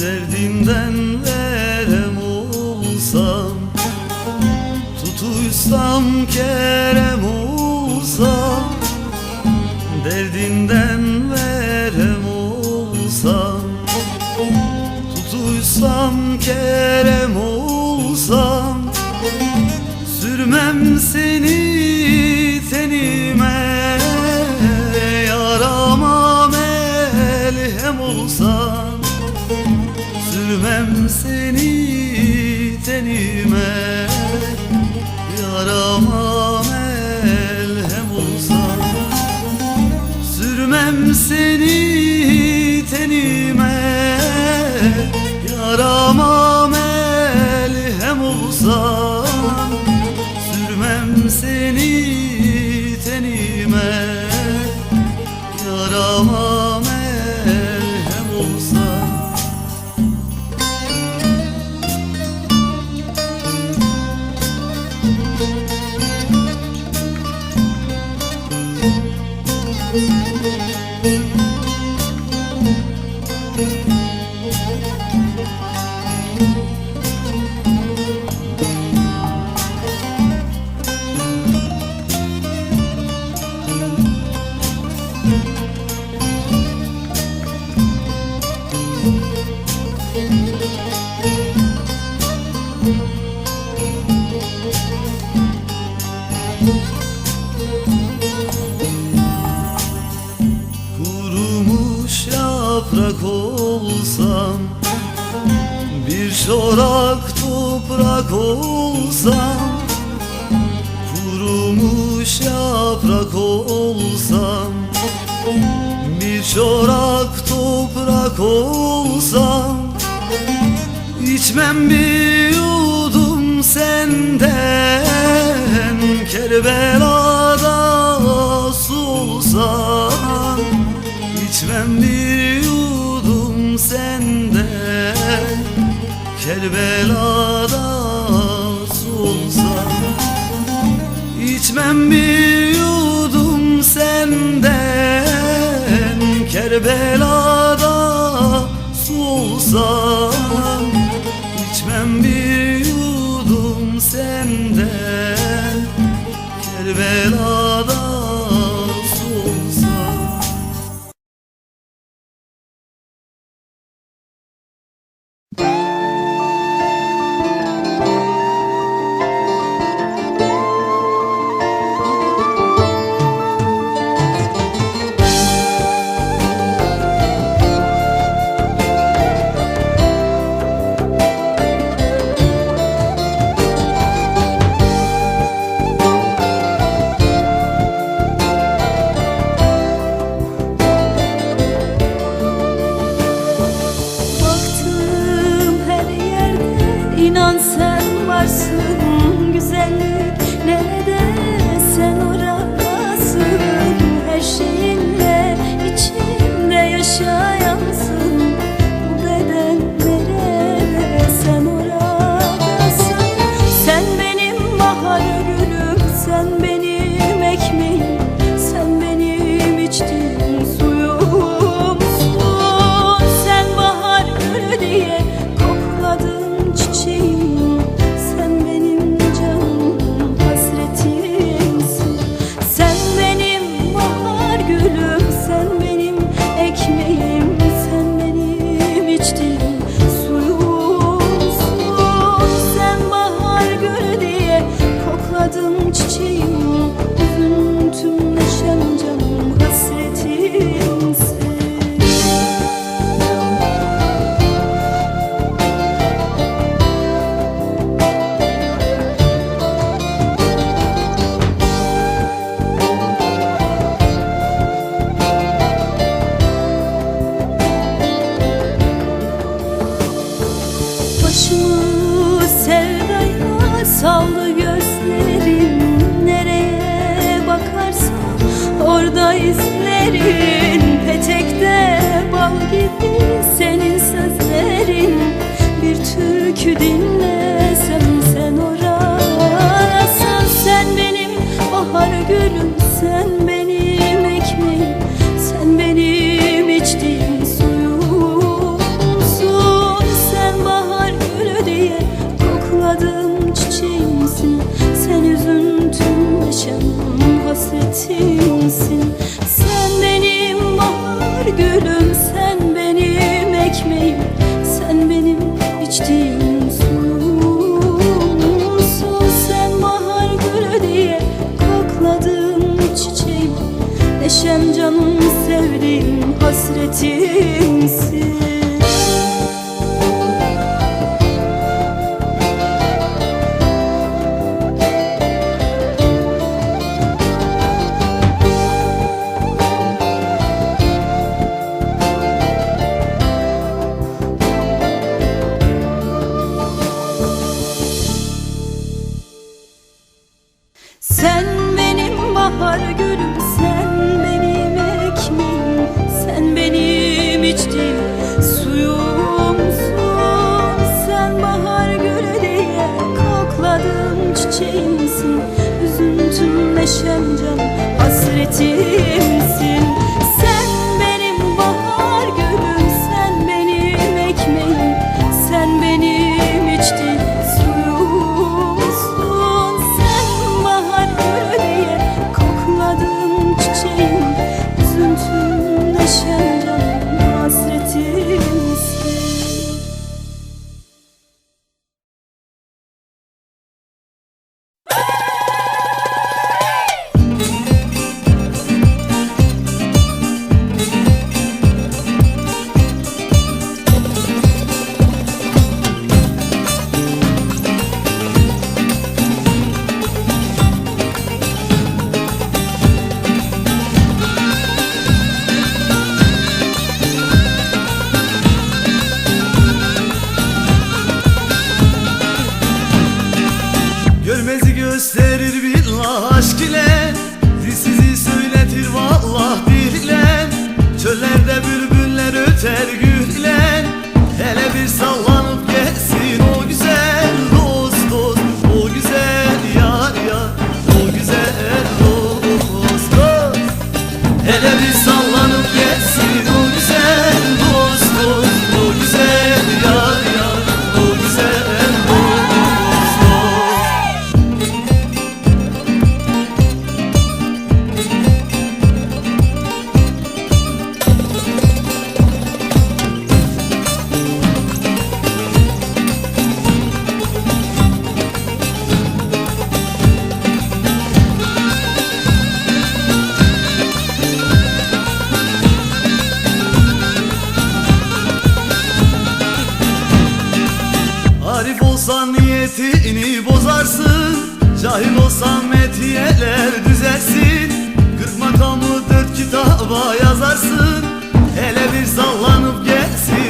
Derdimden verem olsam Tutuysam kerem olsam Derdinden verem olsam Tutuysam kerem olsam Sürmem seni tenime. Olsam Sürmem seni tenime. Yarama melhem olsam Sürmem seni tenime. Yarama melhem olsam yaprak olsam Bir çorak toprak olsam Kurumuş yaprak olsam Bir çorak toprak olsam İçmem bir yudum senden Kerbela'da su olsam İçmem bir senden Kerbela'da su olsam İçmem bir yudum senden Kerbela'da su olsam İçmem bir yudum senden Kerbela'da benim içtiğim bahar gülüm sen benim hasretim. yaşarsın Cahil olsan metiyeler düzelsin. Kırk makamı dört kitaba yazarsın. Hele bir sallanıp gelsin.